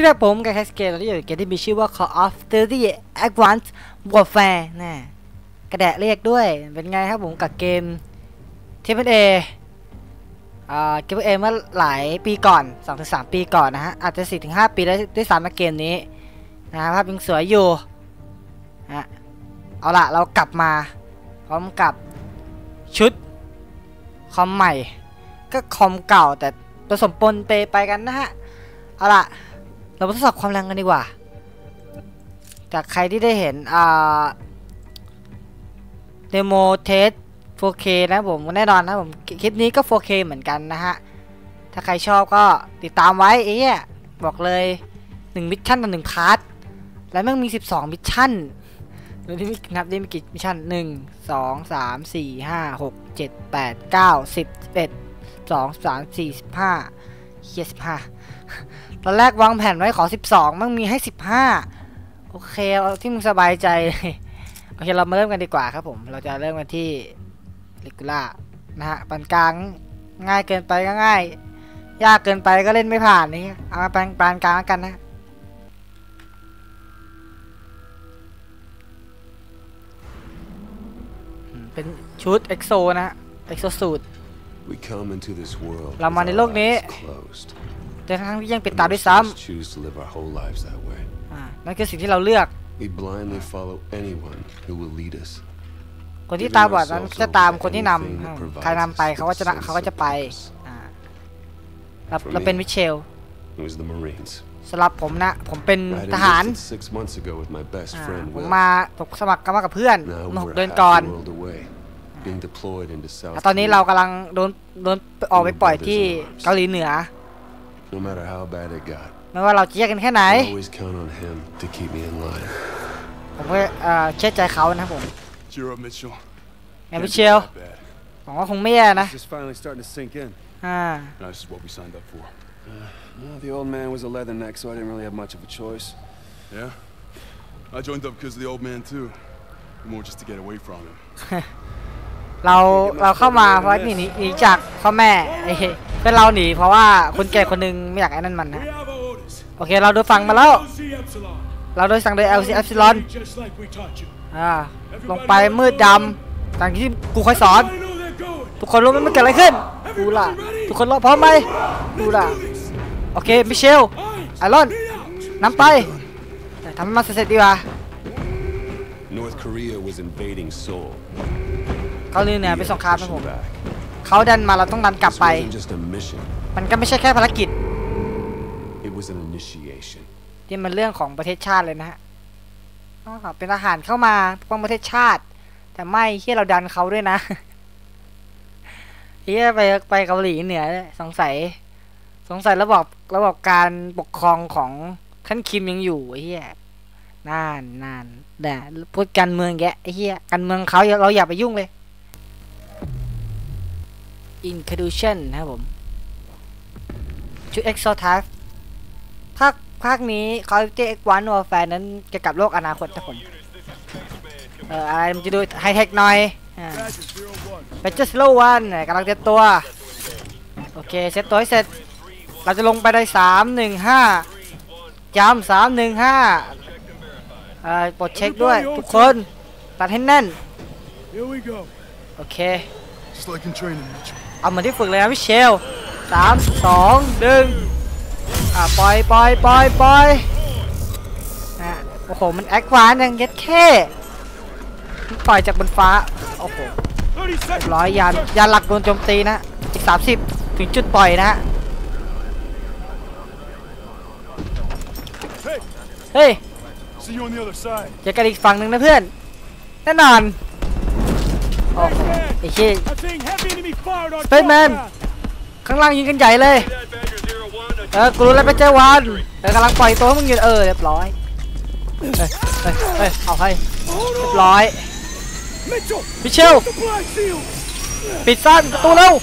ชื่อแรกผมกับแคสเกตตอนนี้อยู่ในเกมที่มีชื่อว่า Call of Duty Advanced Warfare นะกระแดะเรียกด้วย เป็นไงครับผมกับเกม TFA อ่าเกมเอเมื่อหลายปีก่อน 2-3 ปีก่อนนะฮะ อาจจะ 4-5 ปีแล้วด้วยซ้ำนะเกมนี้นะภาพยังสวยอยู่นะเอาละเรากลับมา พร้อมกับชุด คอมใหม่ ก็คอมเก่าแต่ผสมปนเปไปกันนะฮะ เอาละ เรามาทดสอบความแรงกันดีกว่า จากใครที่ได้เห็นอ่าเดโมเทส 4K นะผมแน่นอนนะผมคลิปนี้ก็ 4K เหมือนกันนะฮะ ถ้าใครชอบก็ติดตามไว้ไอ้เหี้ยบอกเลย1มิชชั่นต่อ1พาร์ทแล้วม่งมี 12 มิชชั่นดูที่นับได้มีกี่มิชชั่น 1 2 3 4 5 6 7 8 9 10 11 2 3 4 15เฮีย15 ตอนแรกวางแผนไว้ขอ 12 มั่งมีให้ 15 โอเคเอาที่มึงสบายใจเลยโอเคเรามาเริ่มกันดีกว่าครับผม เราจะเริ่มกันที่ลิกูล่านะฮะปานกลางง่ายเกินไปก็ง่าย ยากเกินไปก็เล่นไม่ผ่านนี่เอามาปานปานกลางแล้วกันนะเป็นชุดเอ็กโซนะฮะเอ็กโซสูตร We come into this world เรามาใน with โล our กนี้ eyes closed. แต่ทั้งที่ยังปิด And ตา most ด้วย of ซ้ us choose to live our whole lives that way. ำอ่านั่นคือสิ่งที่เราเลือก We blindly follow anyone who will lead us. คนที่ตาบอดนั้นจะตามคนที่นำอืมใครนำไปเขาก็จะนะเขาก็จะไปอ่าเราเราเป็นมิเชล It was the Marines. สำหรับผมนะ ผมเป็น I ท had หาร enlisted six months ago with my best อ่า friend ผม Will. มาผมสมัครกันมากับเพื่อน Now เมื่อหก we're เดือน half ก่อน the world away, being deployed into แล้ว South ตอนนี้เรา Korea. กำลังโดนโดนออกไปปล่อยที่เกาหลีเหนือ No matter how bad it got, ไม่ว่าเราจะแยกกันแค่ไหน I always count on him to keep me in line. ผมก็เอ่อเชื่อใจเขานะครับผม Cheer up, Mitchell. แอนพิเชล Not bad. ผมว่าคงไม่แย่นะ It's just finally starting to sink in. อ่า Now, this is what we signed up for. Well, the old man was a leatherneck, so I didn't really have much of a choice. Yeah? I joined up because of the old man, too. More just to get away from him. เราเราเข้ามาเพราะหนีหนีหนีจากพ่อแม่ไอ้ เพื่อนเราหนีเพราะว่าคนแก่คนหนึงไม่อยากไอ้นั่นมันนะ We have orders. โอเคเราโดนฟังมาแล้ว LC Epsilon. เราโดนสั่งโดย LC Epsilon Just like we taught you. อ่าลงไปมืดดำต่างที่กูคอยสอน I know they're going. ทุกคนรู้ไหมมันเกิดอะไรขึ้นดูล่ะทุกคนรอพร้อมไหมดูล่ะโอเคมิเชลไอรอนนำไปทำให้มันเสร็จๆดีกว่า North Korea was invading Seoul. เกาหลีเหนือ We เป็น had ส to งคราม push นะผม them back. เขาดันมาเราต้องดันกลับ This ไป wasn't just a mission; มันก็ไม่ใช่แค่ภารกิจ it was an initiation. ที่มันเรื่องของประเทศชาติเลยนะฮะอ๋อเป็นทหารเข้ามาปกป้องประเทศชาติ แต่ไม่เฮียเราดันเขาด้วยนะเฮียไปไปเกาหลีเหนือเนี่ยสงสัย สงสัยระบบระบบการปกครองของท่านคิมยังอยู่ไอ้เฮียนานนานแต่พูดการเมืองแกไอ้เฮียการเมืองเขาอย่าเราอย่าไปยุ่งเลย Inclusion นะครับผมชุด Exotype ภาคภาคนี้ Call of Duty X1 Warfare นั้นเกี่ยวกับโลกอนาคตนะผมเอ่ออะไรมันจะดูไฮเทคหน่อยอ่า Badger zero one. เป็นเจสโลวันกำลังเตรียมตัว โอเคเซตตัวให้เสร็จ เราจะลงไปได้สามหนึ่งห้าจำสามหนึ่งห้าเอ่อปลดเช็คด้วย ทุกคน ตัดให้แน่น Here we go. โอเค Just like in training, Mitchell. เอาเหมือนที่ฝึกเลยนะพี่เชลสามสองหนึ่งอะปล่อยปล่อยปล่อยปล่อยอะโอ้โห มันแอควานยังเย็ดแค่ปล่อยจากบนฟ้า โอ้โหร้อยยานยานหลักโดนโจมตีนะ อีกสามสิบถึงจุดปล่อยนะเฮ้ยเจอกันอีกฝั่งหนึ่งนะเพื่อน แน่นอน โอ้โหไอ้เชี่ย I'm seeing heavy enemy fired on Spaceman. top path. ข้างล่างยิงกันใหญ่เลย เออ กูรู้แล้วไปเจอวันเออกำลังปล่อยตัวให้มึงอยู่เออเรียบร้อยเอ้ยเอ้ยเอ้ยเอาให้เรียบร้อย Mitchell, มิเชล the black seal. ปิดสั้นประตูเร็ว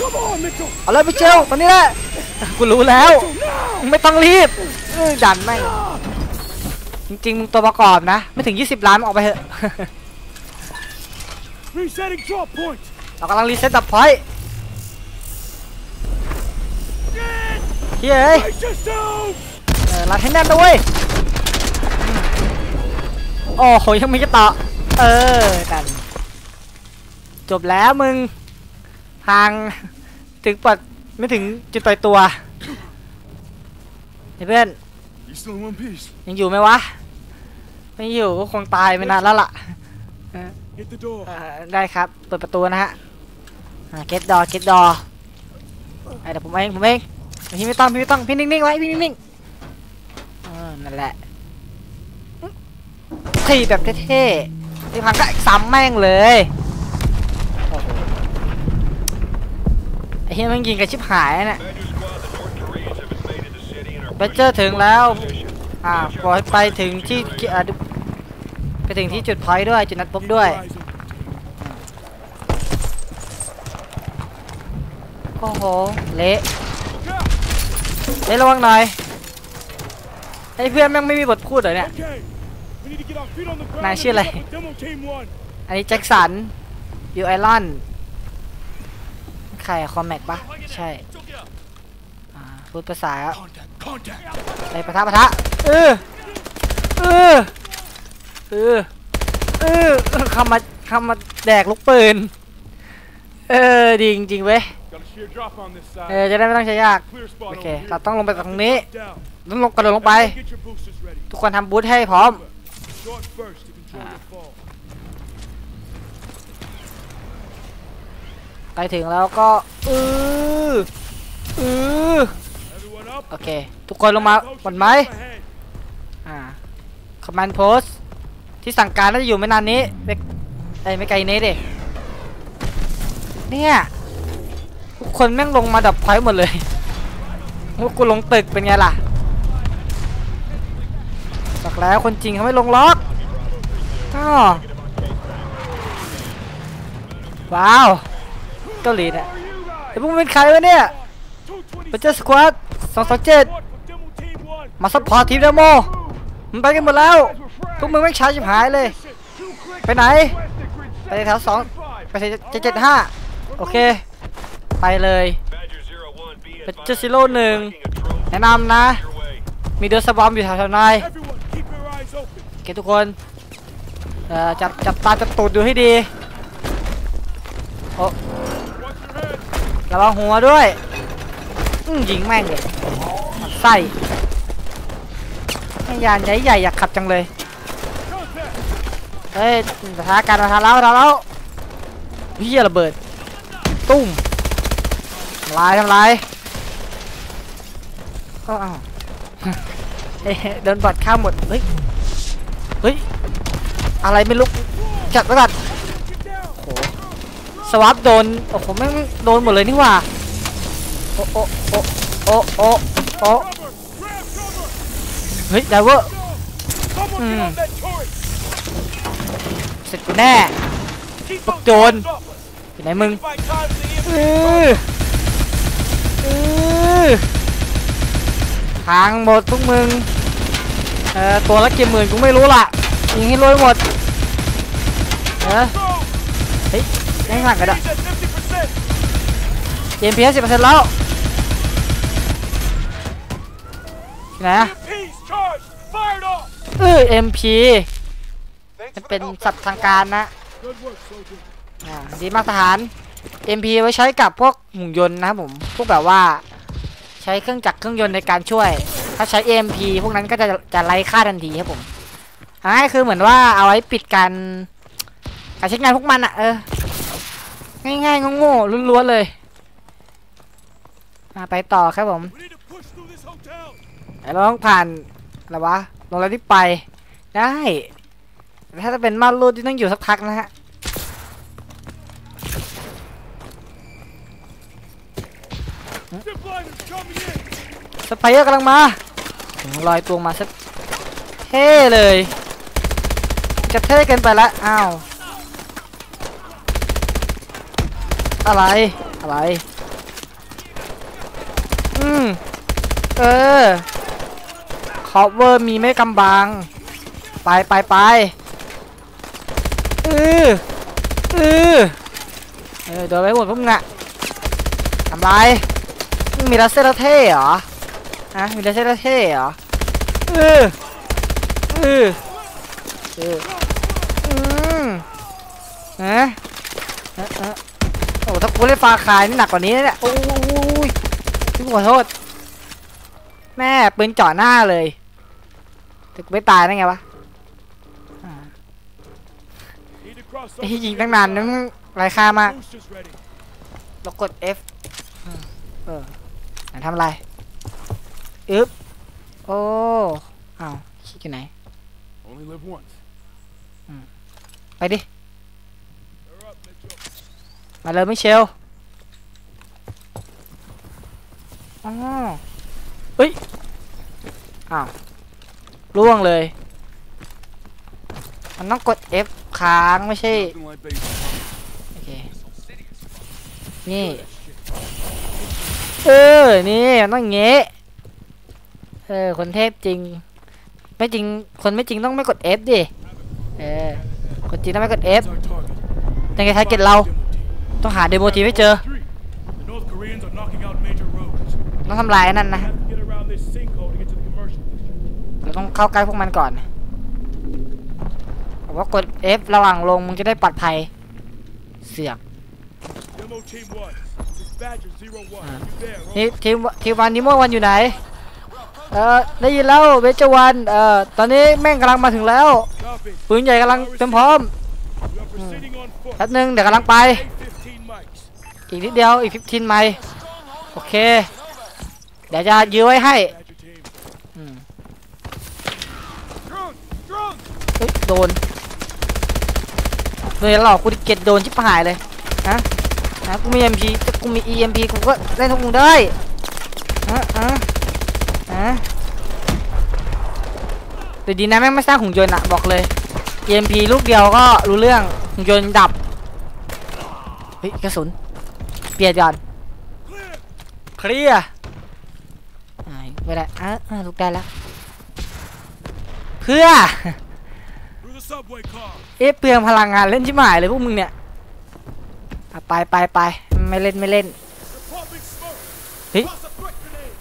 Come on, Mitchell. เอาเลยมิเชลตอนนี้แหละ กูรู้แล้วมึงไม่ต้องรีบเออดันแม่งจริงๆมึงตัวประกอบนะ ไม่ถึง 20 ล้านมึงออกไปเถอะ Resetting drop point. เรากำลังรีเซ็ตดับพอยต์เฮ้ย Brace yourself. ออรัดให้แน่นด้วย โอ้โหยังมีกระต่อเออกันจบแล้วมึง ทางถึงปัดไม่ถึงจุดปล่อยตัวเฮ้ยเพื่อนยังอยู่ไหมวะ ไม่อยู่ก็คงตายไปนานแล้วล่ะ Hit the door. เอ่อได้ครับ เปิดประตูนะฮะ เก็ตดอเก็ตดอเดี๋ยวผมเองผมเองพี่ไม่ต้องพี่ไม่ต้องพี่นิ่งๆไว้พี่นิ่งๆเออนั่นแหละขี่แบบเท่ๆที่พังก็ซ้ำแม่งเลยโอ้โหไอ้เฮียมันยิงกันชิบหายอะเนี่ยเบเจอร์ถึงแล้วอ่าปล่อยไปถึงที่ไปถึงที่จุดพอยด้วยจุดนัดพบด้วย โอ้โห เละเละระวังหน่อยไอ้เพื่อนแม่งไม่มีบทพูดเหรอเนี่ย นายชื่ออะไร อันนี้แจ็คสันยูไอรอน ใครคอมแม็กปะใช่พูดภาษาอะไรปะทะปะทะเออเออเออเออคำมาคำมาแดกลูกปืน เออ ดีจริงๆเว้ย Got a sheer drop on this เอ side. อจะได้ไม่ต้องใช้ยาก Clear spot โอเค over here. เราต้องลงไปจากตรงนี้ Drop down. ต้องลงกระโดดลงไป Everyone Get your boosters ready. ทุกคนทำบูธให้พร้อม Short first to control your fall. ไปถึงแล้วก็อืออือ Everyone up. โอเค ทุกคนลงมาหมดไหม Potion ahead. อ่าคอมมานด์โพสที่สั่งการน่าจะอยู่ไม่นานนี้ไม่ไอ้ยไม่ไกลนี้ดิเนี่ยทุก คนแม่งลงมาดับพอยต์หมดเลยพวกกูลงตึกเป็นไงล่ะบอกแล้วคนจริงเขาไม่ลงล็อกอ้อว้าว เกาหลีเนี่ยแต่พวกมึงเป็นใครวะเนี่ยเป็นเจ้าสควอตสองสองเจ็ดมาซัพพอร์ตทีมเดโมมันไปกันหมดแล้วพวกมึงไม่ช้าชิบหายเลย ไปไหน ไปแถวสองไปเจ็ดเจ็ดห้าโอเค ไปเลยเป็นเจซิโร่หนึ่งแนะนำนะ มีเดอร์สบอมอยู่แถวๆนาย Everyone, keep your eyes open. โอเคทุกคนเอ่อจับจับตาจับตูดดูให้ดีโอ้ Watch your head. ระวังหัวด้วยอื้อยิงแม่งเลยไส้แม่งยานใหญ่ใหญ่ๆอยากขับจังเลย Contact. เฮ้ยสถานการณ์มาทานแล้วทานแล้วเฮียระเบิด ตุ้มทำลายทำลายก็อ้าวเอ๊ะโดนบอดข้ามหมด เฮ้ย เฮ้ย อะไรไม่ลุกจัดไว้ก่อน Get down. โอ้โหสวับโดน โอ้โหแม่งโดนหมดเลยนี่หว่า โอ้โอ้โอ้โอ้โอ้โอ้เฮ้ยไดเวอร์เสร็จกูแน่ Keep Fuck those John. guns up. อยู่ไหนมึง ทางหมดพวกมึงเออตัวละกี่หมื่นกูไม่รู้ล่ะยิงให้รวยหมดเออเฮ้ยยังหลังกันอะเกมพีสิบเปอร์เซ็นต์แล้วไหนอะ Peace charged. Fired off. เออ MP มันเป็นสัตว์ทางการนะดีมากทหาร MP ไว้ใช้กับพวกหุ่นยนต์นะครับผม พวกแบบว่า ใช้เครื่องจักรเครื่องยนต์ในการช่วย ถ้าใช้ MP พวกนั้นก็จะจะไร้ค่าทันทีครับผมอันนี้คือเหมือนว่าเอาไว้ปิดการการใช้งานพวกมันอะเออ ง่ายๆโง่ๆล้วนๆเลยมาไปต่อครับผมเราต้องผ่านอะไรวะลงแล้วที่ไป ได้ ถ้าจะเป็นม่านรูดที่ต้องอยู่สักพักนะฮะ สไปเออร์กำลังมาลอยตัวมาสักเท่เลย จะเท่เกินไปละอ้าวอะไรอะไร อืม เออคอเวอร์มีไม่กำบัง ไปไปไปเออเออเออโดนไปหมดพวกมึงอะทำไร มึงมีลัสเซอร์เท่เหรอฮะมีเลเซอร์เท่เหรอเออเออเอออืมฮะเอะโอ้ถ้ากูเล่นฟาคายนี่หนักกว่านี้เนี่ยโอ้ยพี่ขอโทษ แม่ปืนจ่อหน้าเลยแต่กูไม่ตายได้ไงวะไอ้ยิงตั้งนานนั้นไรค่ามากเรากด F เออ ทำอะไรอึ๊บโอ้อ้าวคิดอยู่ไหน Only live once. ไปดิ They're up, Mitchell. มาเลยไม่เชลอ๋อเฮ้ย อ้าวล่วงเลย มันต้องกด F ค้างไม่ใช่ Nothing like basic. โอเค นี่ เออ นี่ต้องอย่างงี้เออ คนเทพจริง ไม่จริง คนไม่จริงต้องไม่กด F ดิ เออ คนจริงต้องไม่กด F ยังไงทาร์เก็ตเรา ต้องหาเดโมทีให้เจอ ต้องทำลายนั่นนะ เราต้องเข้าใกล้พวกมันก่อนบอกว่ากด F ระหว่างลงมึงจะได้ปลอดภัย เสือก Demo team one. This is Badger zero one. You there? นี่ Over. ทีมทีมวันนี้เมื่อวันอยู่ไหน เออได้ยินแล้วเวจวันเออตอนนี้แม่งกำลังมาถึงแล้ว Copy. ปืนใหญ่กำลังเต็มพร้อม We are proceeding on foot. แป๊บนึงเดี๋ยวกำลังไป A-15 mics. อีกนิดเดียวอีก15ไมล์โอเค เดี๋ยวจะยื้อไว้ให้ Badger team. อืม Drone! Drone! เฮ้ยโดนเลยหลอกกูดิเก็ตโดนชิบหายเลยฮะ นะกูมี MP ถ้ากูมี EMP กูก็เล่นทุกมึงได้ฮะฮะฮะแต่ดีนะแม่งไม่สร้างหุ่นยนต์อะบอกเลย EMP ลูกเดียวก็รู้เรื่องหุ่นยนต์ดับเฮ้ยกระสุนเปลี่ยนก่อนเคลียร์อ่าไม่ได้อะอะลุกได้แล้วเพื่อเอ๊ะเปลืองพลังงานเล่นชิบหายเลยพวกมึงเนี่ย ไปไปไปไม่เล่นไม่เล่น They're popping smoke. Hey. Toss a threat grenade.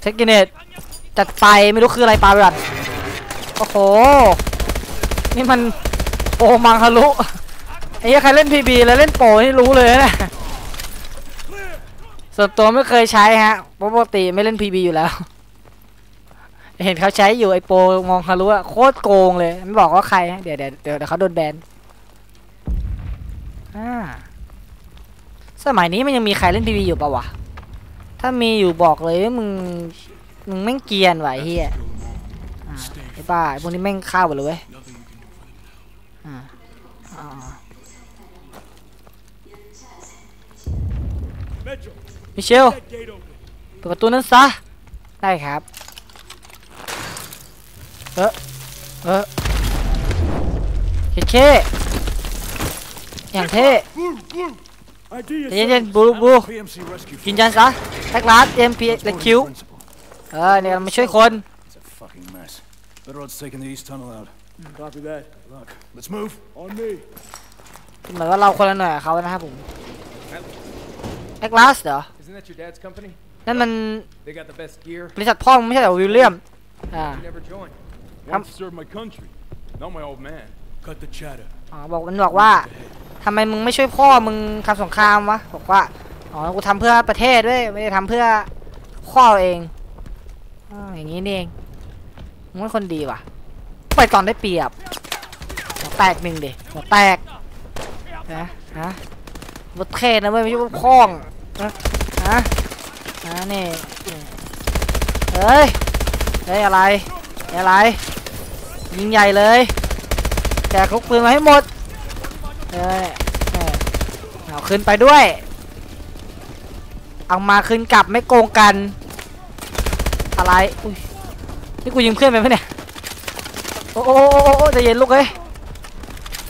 เทคเนตจัดไปไม่รู้คืออะไรปาไปก่อนโอ้โห นี่มันโปรมังฮารุไอ้ใครเล่นพีบีแล้วเล่นโปรนี่รู้เลยนะส่วนตัวไม่เคยใช้ฮะปกติไม่เล่นพีบีอยู่แล้ว เห็นเขาใช้อยู่ไอโปรมองฮารุอะโคตรโกงเลย ไม่บอกว่าใครฮะเดี๋ยวเดี๋ยวเดี๋ยวเดี๋ยวเขาโดนแบนอ่า สมัยนี้มันยังมีใครเล่นพีบีอยู่ปะวะ ถ้ามีอยู่บอกเลยมึง มึงแม่งเกียนไหวะเฮียไอ้บ้าไอ้พวกนี้แม่งฆ่าวหมดเลยเว้ย Nothing you can do for them now. อ่าอ่า Metro. มิเชลเปิดประตูนั้นซะ ได้ครับ เออเออเคเคอย่างเท่ Blue! Blue! ID ใจเย็นๆบูบู PMC rescue กินยันซะแท็กลาสเอ็มพีและคิวเออเนี่ยเรามาช่วยคน It's a fucking mess. The road's taking the east tunnel out. Copy that. Look, let's move. On me. เหมือนว่าเราคนละหน่วยกับเขานะครับผมแท็กลาสเหรอ Isn't that your dad's company? นั่นมัน They got the best gear. บริษัทพ่อมึงไม่ใช่เหรอวิลเลียม อ่า You never joined. Want to serve my country, not my old man. Cut the chatter. อ๋อบอกมันบอกว่า ทำไมมึงไม่ช่วยพ่อมึงทำสงครามวะบอกว่าอ๋อกูทำเพื่อประเทศด้วยไม่ได้ทำเพื่อพ่อเองออย่างนี้นี่เองมึงเป็นคนดีว่ะไปตอนได้เปรียบหัวแตกหนึ่งเด็หัวแตกนะฮะประเทศนะเว้ยไม่ใช่ว่าพ่องนะฮะฮะนี่เฮ้ยเฮ้ยอะไรอะไรยิงใหญ่เลยแจกลูกปืนมาให้หมด เออเออเอาขึ้นไปด้วย เอามาขึ้นกลับไม่โกงกัน อะไร อุ้ย นี่กูยิงเพื่อนไปไหมเนี่ย โอ้โอโอโอจะเย็นลูกเอ้ย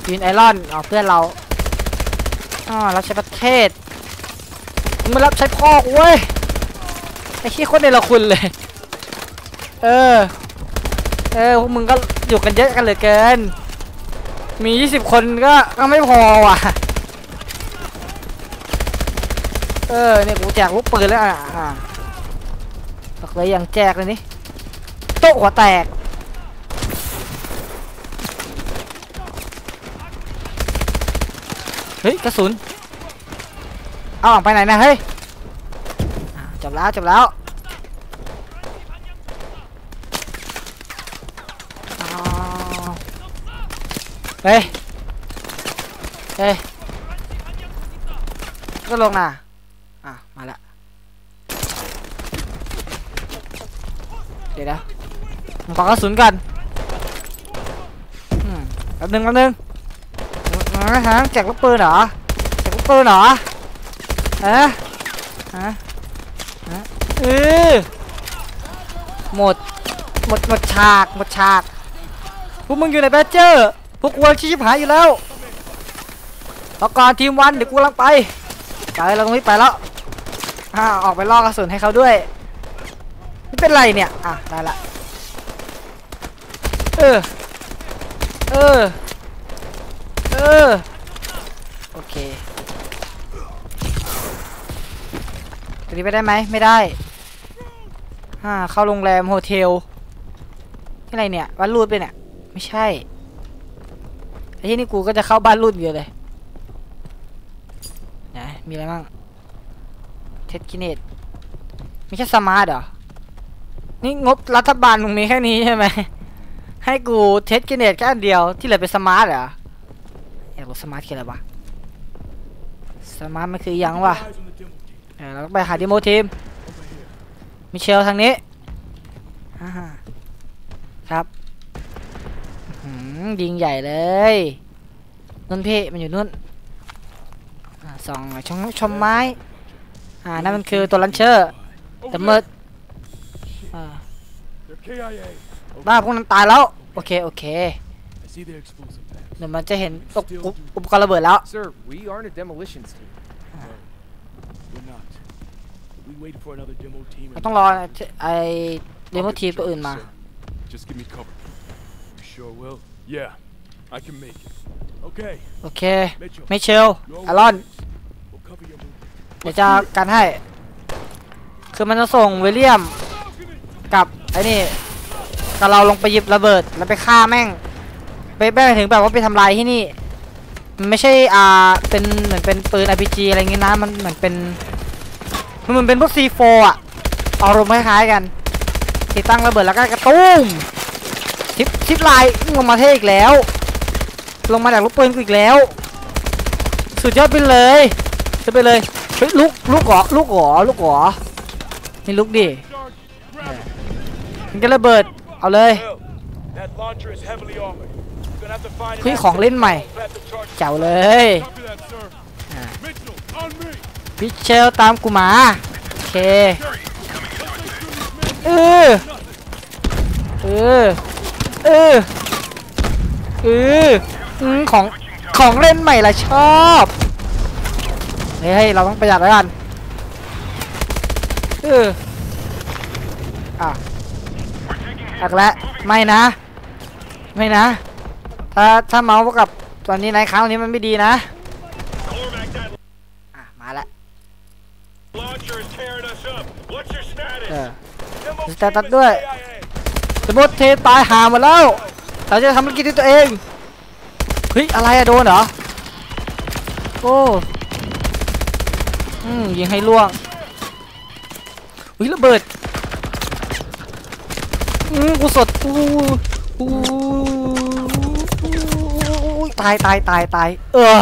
ยินไอรอนเอาเพื่อนเราอ๋อรับใช้ประเทศมึงมารับใช้พ่อกูเว้ย ไอ้ขี้โคนเนรคุณเลย เออ เออพวกมึงก็อยู่กันเยอะกันเหลือเกิน มี20คนก็ก็ไม่พอว่ะ เออเนี่ยกูแจกลูกปืนแล้วอะอะบอกเลยอย่างแจกเลยนี่โต๊ะหัวแตกเฮ้ยกระสุนเอาออกไปไหนนะเฮ้ยจบแล้วจบแล้วอ้าว เฮ้ย เฮ้ย ก็ลงน่ะ อะ มาละ เดี๋ยวนะผมขอกระสุนกันอืมแป๊บนึงแป๊บนึงมาฮะแจกลูกปืนเหรอ แจกลูกปืนเหรอฮะฮะฮะเออหมด หมด หมดฉาก หมดฉากพวกมึงอยู่ในแบดเจอร์ พวกกูชิบหายอยู่แล้วรอก่อนทีมวันเดี๋ยวกูลังไปไปเราตรงนี้ไปแล้วอ่าออกไปล่อกระสุนให้เขาด้วยไม่เป็นไรเนี่ยอะได้ละเออเออเออโอเคตัวนี้ไปได้ไหมไม่ได้อ่าเข้าโรงแรมโฮเทลที่อะไรเนี่ยบ้านรูดไปเนี่ยไม่ใช่ ไอ้ที่นี่กูก็จะเข้าบ้านรูดอยู่เลยไหนมีอะไรบ้างเทสกินเนตไม่ใช่สมาร์ทเหรอ นี่งบรัฐบาลมึงมีแค่นี้ใช่ไหม ให้กูเทสกินเนตแค่อันเดียวที่เหลือเป็นสมาร์ทเหรอ อยากรู้สมาร์ทคืออะไรวะ สมาร์ทมันคือยังวะเออเราไปหาดิโมทีม มิเชลทางนี้ ครับ ยิงใหญ่เลยนุ่นพี่มันอยู่นู่นอ่าส่องชมชมไม้ อ่า นั่นมันคือตัวลันเชอร์ Over แต่มืด there. อ่า They're KIA. บ้าพวกนั้นตายแล้ว โอเค โอเค I see their explosive packs. เดี๋ยวมันจะเห็นอุปอุปอุปกรณ์ระเบิดแล้ว Sir, we aren't a demolitions team. We're not. We waited for another demo team. เราต้องรอไอ้เดโมทีมตัวอื่นมา Just give me cover. You sure will? Yeah, I can make it. Okay, โอเค Mitchell. มิเชล your อารอน wings. We'll cover your movement. เดี๋ยวจะกันให้ คือมันจะส่งวิลเลียมกับไอ้นี่กับเราลงไปหยิบระเบิดแล้วไปฆ่าแม่ง ไปแม่งถึงแบบว่าไปทำลายที่นี่ มันไม่ใช่อ่าเป็นเหมือนเป็นปืน RPG อะไรอย่างงี้นะ มันเหมือนเป็น มันเหมือนเป็นพวก C4 อะ อารมณ์คล้ายๆกันติดตั้งระเบิดแล้วก็กระตุ้ม ทิปทิปไลน์ลงมาเทอีกแล้ว ลงมาจากลูกปืนกูอีกแล้ว สุดยอดไปเลยจะไปเลยเฮ้ยลุกลุกหรอลุกหรอลุกหรอนี่ลุกดิมันจะระเบิดเอาเลย Bill, that launcher is heavily armored. You're gonna have to find เฮ้ยของเล่นใหม่เจ๋วเลยพิเชลตามกูมาโอเคเออเออ เออเอออืมของของเล่นใหม่ละชอบเฮ้ยเฮ้ยเราต้องประหยัดแล้วกันเอออะอักแล้วไม่นะ ไม่นะ ถ้าถ้าเมาส์กับตอนนี้ในครั้งนี้มันไม่ดีนะ Cormac, that อะมาละ launcher is tearing us up. What's your status? เออ Demo Is team that is ด้วย KIA. สมมติเทตายหาหมดแล้ว เราจะทำธุรกิจด้วยตัวเอง เฮ้ย อะไรอะโดนเหรอ โอ้อืมยิงให้ล่วงอุ้ยระเบิด อืมกูสดอู้อู้ตายตายตายตายเออ